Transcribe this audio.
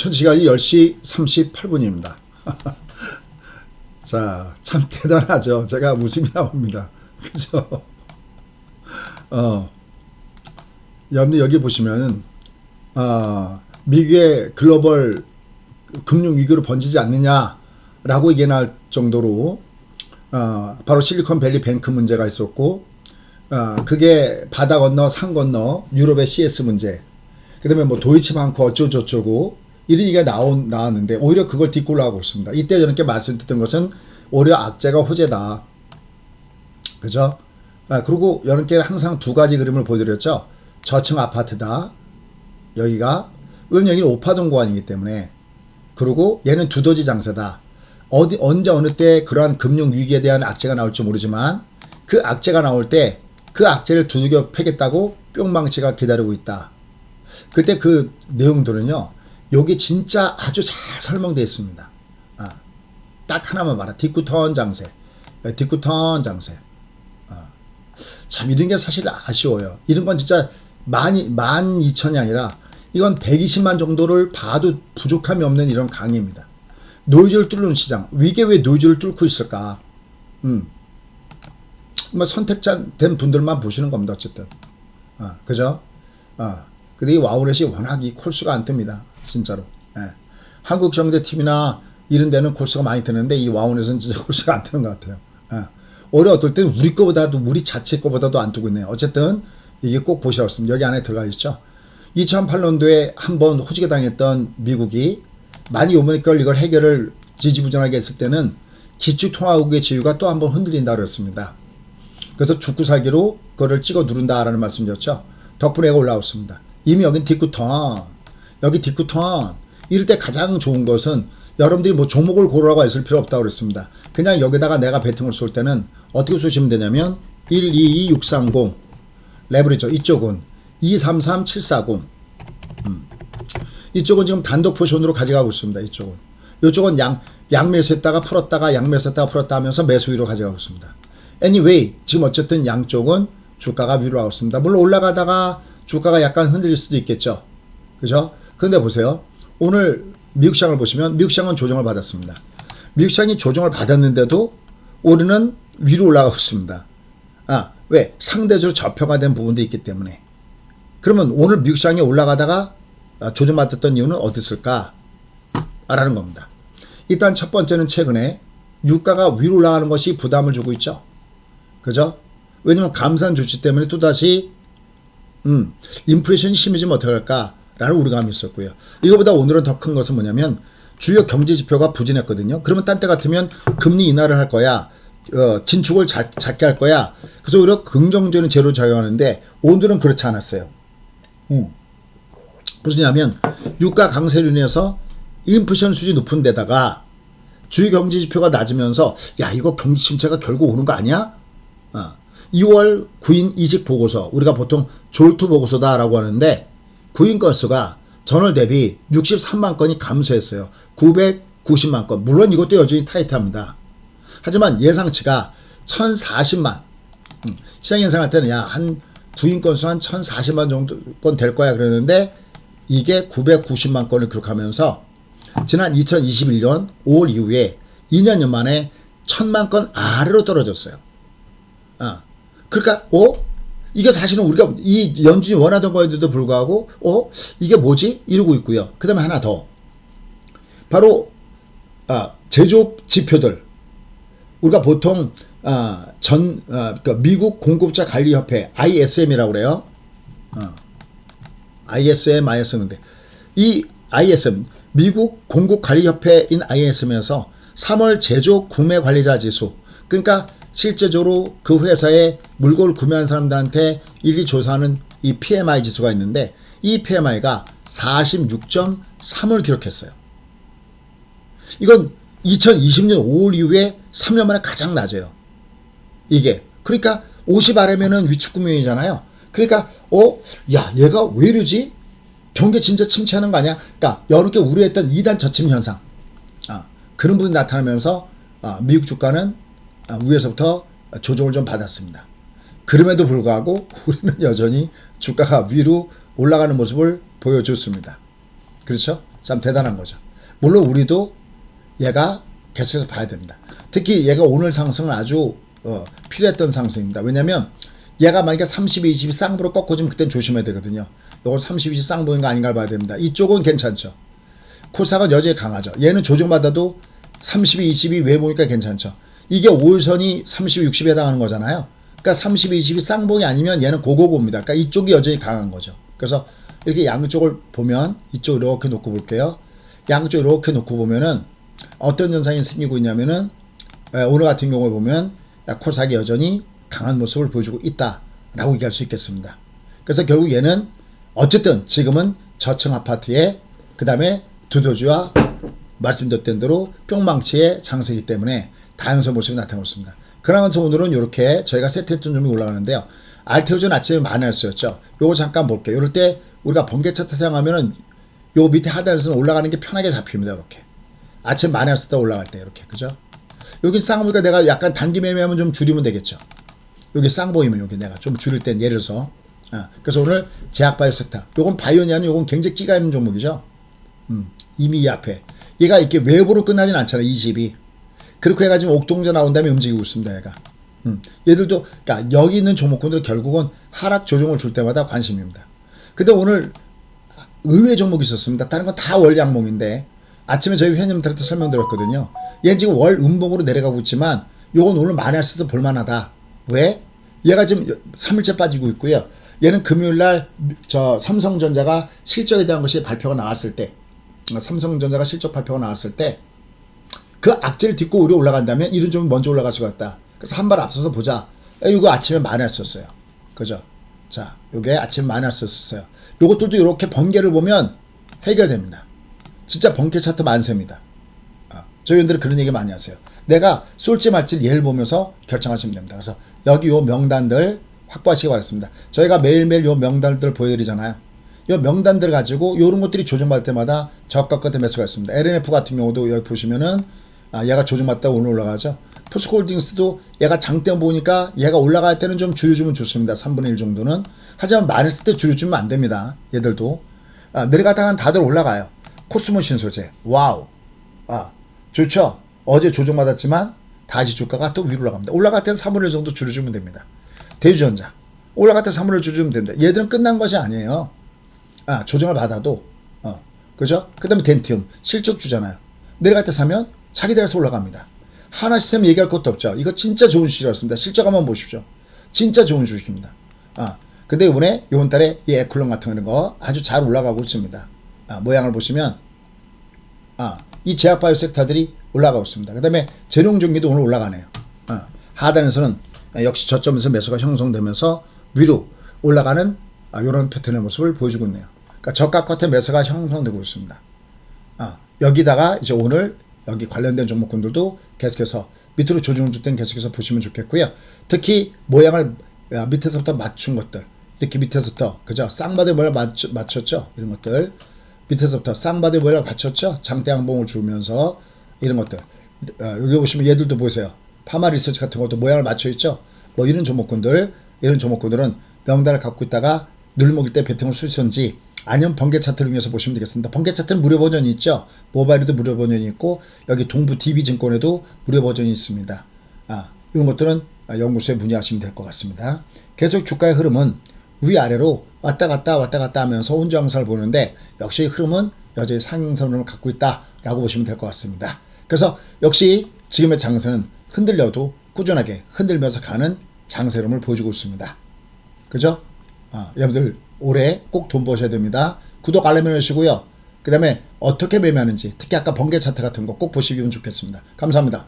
현 시간이 10시 38분입니다. 자, 참 대단하죠. 제가 웃음이 나옵니다. 그죠? 어, 여러분 여기 보시면, 아, 미국의 글로벌 금융 위기로 번지지 않느냐라고 얘기 할 정도로, 아, 바로 실리콘밸리 뱅크 문제가 있었고, 아, 그게 바다 건너 산 건너 유럽의 CS 문제, 그 다음에 뭐 도이치방크 어쩌고저쩌고 이런 얘기가 나온 나왔는데 오히려 그걸 뒷골로 하고 있습니다. 이때 저는 이렇게 말씀드렸던 것은 오히려 악재가 호재다. 그죠? 아, 그리고 여러분께 항상 두 가지 그림을 보여드렸죠. 저층 아파트다. 여기가 왜냐면 여기는 오파동 구간이기 때문에 그리고 얘는 두더지 장사다. 어디 언제 어느 때 그러한 금융 위기에 대한 악재가 나올지 모르지만 그 악재가 나올 때 그 악재를 두들겨 패겠다고 뿅망치가 기다리고 있다. 그때 그 내용들은요, 여기 진짜 아주 잘 설명되어 있습니다. 아, 딱 하나만 말하. 디쿠턴 장세. 네, 디쿠턴 장세. 아, 참, 이런 게 사실 아쉬워요. 이런 건 진짜 만이, 만 이천이 아니라 이건 120만 정도를 봐도 부족함이 없는 이런 강의입니다. 노이즈를 뚫는 시장. 이게 왜 노이즈를 뚫고 있을까? 음. 뭐 선택자 된 분들만 보시는 겁니다. 어쨌든. 아, 그죠? 아. 근데 이 와우렛이 워낙 이 콜수가 안 뜹니다. 진짜로. 예. 한국 팀이나 이런 데는 콜수가 많이 뜨는데 이 와우렛은 진짜 콜수가 안 뜨는 것 같아요. 예. 오히려 어떨 때는 우리 거보다도 우리 자체 거보다도 안 뜨고 있네요. 어쨌든 이게 꼭 보시라습니다 여기 안에 들어가 있죠. 2008년도에 한 번 호지게 당했던 미국이 많이 요번에 걸 이걸 해결을 지지부진하게 했을 때는 기축통화국의 지위가 또 한 번 흔들린다 그랬습니다. 그래서 죽고 살기로 그거를 찍어 누른다라는 말씀이었죠. 덕분에 올라왔습니다. 이미 여긴 디쿠턴. 여기 디쿠턴. 이럴 때 가장 좋은 것은 여러분들이 뭐 종목을 고르라고 했을 필요 없다고 그랬습니다. 그냥 여기다가 내가 배팅을 쏠 때는 어떻게 쏘시면 되냐면 122630 레버리죠. 이쪽은 233740 음. 이쪽은 지금 단독 포션으로 가져가고 있습니다. 이쪽은. 이쪽은 양, 양매수했다가 풀었다가 양매수했다가 풀었다 하면서 매수 위로 가져가고 있습니다. anyway, 지금 어쨌든 양쪽은 주가가 위로 나고 있습니다. 물론 올라가다가 주가가 약간 흔들릴 수도 있겠죠. 그죠? 근데 보세요. 오늘 미국 시장을 보시면 미국 시장은 조정을 받았습니다. 미국 시장이 조정을 받았는데도 우리는 위로 올라가고 있습니다. 아, 왜? 상대적으로 저평가 된 부분도 있기 때문에. 그러면 오늘 미국 시장이 올라가다가 조정받았던 이유는 어디 있을까? 라는 겁니다. 일단 첫 번째는 최근에 유가가 위로 올라가는 것이 부담을 주고 있죠. 그죠? 왜냐면 감산 조치 때문에 또다시 음, 인플레이션이 심해지면 어떡할까 라는 우려감이 있었고요. 이거보다 오늘은 더 큰 것은 뭐냐면 주요 경제 지표가 부진했거든요. 그러면 딴 때 같으면 금리 인하를 할 거야. 어, 긴축을 작, 작게 할 거야. 그래서 오히려 긍정적인 제로 작용하는데 오늘은 그렇지 않았어요. 음. 무슨냐면 유가 강세로 인해서 인플레이션 수준이 높은 데다가 주요 경제 지표가 낮으면서 야 이거 경기 침체가 결국 오는 거 아니야? 어. 2월 구인 이직 보고서 우리가 보통 졸투 보고서다라고 하는데 구인 건수가 전월 대비 63만 건이 감소했어요. 990만 건. 물론 이것도 여전히 타이트합니다. 하지만 예상치가 1040만. 음, 시장 예상할 때는 야, 한 구인 건수 한 1040만 정도 건 될 거야 그러는데 이게 990만 건을 기록하면서 지난 2021년 5월 이후에 2년여 만에 1000만 건 아래로 떨어졌어요. 아, 그러니까 어 이게 사실은 우리가 이 연준이 원하던 거에도 불구하고 어 이게 뭐지 이러고 있고요. 그다음에 하나 더 바로 아, 제조업 지표들 우리가 보통 아, 전 아, 그러니까 미국 공급자 관리 협회 ISM이라고 그래요. 어. ISM, ISM인데 이 ISM 미국 공급 관리 협회인 ISM에서 3월 제조 구매 관리자 지수 그러니까 실제적으로 그 회사의 물건을 구매한 사람들한테 일일이 조사하는 이 PMI 지수가 있는데 이 PMI가 46.3을 기록했어요. 이건 2020년 5월 이후에 3년 만에 가장 낮아요. 이게. 그러니까 50 아래면은 위축금융이잖아요. 그러니까, 어, 야, 얘가 왜 이러지? 경기 진짜 침체하는 거 아니야? 그러니까, 여러 개 우려했던 2단 저침 현상. 아, 그런 부분이 나타나면서, 아, 미국 주가는 아, 위에서부터 조정을 좀 받았습니다. 그럼에도 불구하고 우리는 여전히 주가가 위로 올라가는 모습을 보여줬습니다. 그렇죠? 참 대단한 거죠. 물론 우리도 얘가 계속해서 봐야 됩니다. 특히 얘가 오늘 상승은 아주 어, 필요했던 상승입니다. 왜냐면 얘가 만약에 30, 20이 쌍으로 꺾어지면 그땐 조심해야 되거든요. 이건 30, 20 쌍보인 거 아닌가 봐야 됩니다. 이쪽은 괜찮죠. 코사가 여전히 강하죠. 얘는 조정받아도 30이 20이 왜 보니까 괜찮죠. 이게 5일선이 30, 60에 해당하는 거잖아요. 그러니까 30, 20이 쌍봉이 아니면 얘는 고고고입니다. 그러니까 이쪽이 여전히 강한 거죠. 그래서 이렇게 양쪽을 보면 이쪽 이렇게 놓고 볼게요. 양쪽 이렇게 놓고 보면은 어떤 현상이 생기고 있냐면은 에, 오늘 같은 경우에 보면 코사기 여전히 강한 모습을 보여주고 있다라고 얘기할 수 있겠습니다. 그래서 결국 얘는 어쨌든 지금은 저층 아파트에 그 다음에 두더지와 말씀드렸던 대로 뿅망치의 장세기 때문에 다양성 모습이 나타나고 있습니다. 그러면서 오늘은 이렇게 저희가 세트했던 점이 올라가는데요. 알테오전 아침에 마이너스였죠. 요거 잠깐 볼게요. 이럴 때 우리가 번개 차트 사용하면은 요 밑에 하단에서는 올라가는 게 편하게 잡힙니다. 이렇게. 아침 마이너스 때 올라갈 때 이렇게. 그죠? 여기 쌍보니까 내가 약간 단기 매매하면 좀 줄이면 되겠죠. 여기 쌍보이면 여기 내가 좀 줄일 땐 예를 들어서 아, 그래서 오늘 제약바이오 섹터 요건 바이오니 아니 요건 굉장히 끼가 있는 종목이죠. 음, 이미 이 앞에 얘가 이렇게 외부로 끝나진 않잖아요. 20이 그렇게 해가지고 옥동자 나온 다음에 움직이고 있습니다. 얘가 음, 얘들도 그러니까 여기 있는 종목군들 결국은 하락 조정을 줄 때마다 관심입니다. 근데 오늘 의외 종목이 있었습니다. 다른 건 다 월 양봉인데 아침에 저희 회원님들한테 설명드렸거든요. 얘는 지금 월 음봉으로 내려가고 있지만 요건 오늘 마이너스도 볼만하다. 왜? 얘가 지금 3일째 빠지고 있고요. 얘는 금요일 날저 삼성전자가 실적에 대한 것이 발표가 나왔을 때 삼성전자가 실적 발표가 나왔을 때 그 악재를 딛고 우리 올라간다면 이런 좀 먼저 올라갈 수가 있다. 그래서 한 발 앞서서 보자. 이거 아침에 마이너스였어요. 그죠? 자, 요게 아침 마이너스였어요. 요것들도 이렇게 번개를 보면 해결됩니다. 진짜 번개 차트 만세입니다. 아, 저희들은 그런 얘기 많이 하세요. 내가 쏠지 말지 예를 보면서 결정하시면 됩니다. 그래서 여기 요 명단들 확보하시기 바랍니다. 저희가 매일매일 요 명단들 보여드리잖아요. 요 명단들 가지고 요런 것들이 조정받을 때마다 저가 끝에 매수가 있습니다. LNF 같은 경우도 여기 보시면은 아, 얘가 조정받다 오늘 올라가죠. 포스코홀딩스도 얘가 장대 보니까 얘가 올라갈 때는 좀 줄여주면 좋습니다. 3분의 1 정도는. 하지만 많았을 때 줄여주면 안 됩니다. 얘들도. 아, 내려가다가 다들 올라가요. 코스모 신소재. 와우. 아, 좋죠. 어제 조정받았지만 다시 주가가 또 위로 올라갑니다. 올라갈 때는 3분의 1 정도 줄여주면 됩니다. 대주전자. 올라갈 때 3분의 1 줄여주면 됩니다. 얘들은 끝난 것이 아니에요. 아, 조정을 받아도. 어, 그죠? 그 다음에 덴티움. 실적 주잖아요. 내려갈 때 사면 자기들에서 올라갑니다. 하나 시스템 얘기할 것도 없죠. 이거 진짜 좋은 주식이었습니다. 실적 한번 보십시오. 진짜 좋은 주식입니다. 아, 근데 이번에 이번 달에 이 에클론 같은 거 아주 잘 올라가고 있습니다. 아, 모양을 보시면 아, 이 제약바이오 섹터들이 올라가고 있습니다. 그 다음에 재룡전기도 오늘 올라가네요. 아, 하단에서는 역시 저점에서 매수가 형성되면서 위로 올라가는 아, 이런 패턴의 모습을 보여주고 있네요. 그러니까 저가 끝에 매수가 형성되고 있습니다. 아, 여기다가 이제 오늘 여기 관련된 종목군들도 계속해서 밑으로 조정을 줄땐 계속해서 보시면 좋겠고요. 특히 모양을 야, 밑에서부터 맞춘 것들. 이렇게 밑에서부터 그죠? 쌍바디 모양 맞, 맞췄죠? 이런 것들. 밑에서부터 쌍바디 모양 맞췄죠? 장대 양봉을 주면서 이런 것들. 어, 여기 보시면 얘들도 보세요. 파마 리서치 같은 것도 모양을 맞춰 있죠? 뭐 이런 종목군들 이런 종목군들은 명단을 갖고 있다가 눌먹일 때 배팅을 수있는지 아니면 번개 차트를 위해서 보시면 되겠습니다. 번개 차트는 무료 버전이 있죠. 모바일에도 무료 버전이 있고 여기 동부 DB증권에도 무료 버전이 있습니다. 아, 이런 것들은 연구소에 문의하시면 될 것 같습니다. 계속 주가의 흐름은 위아래로 왔다 갔다 왔다 갔다 하면서 혼자 항상을 보는데 역시 흐름은 여전히 상승선을 갖고 있다라고 보시면 될 것 같습니다. 그래서 역시 지금의 장세는 흔들려도 꾸준하게 흔들면서 가는 장세 흐름을 보여주고 있습니다. 그죠? 아, 여러분들 올해 꼭 돈 버셔야 됩니다. 구독 알람 해주시고요. 그 다음에 어떻게 매매하는지 특히 아까 번개 차트 같은 거 꼭 보시면 좋겠습니다. 감사합니다.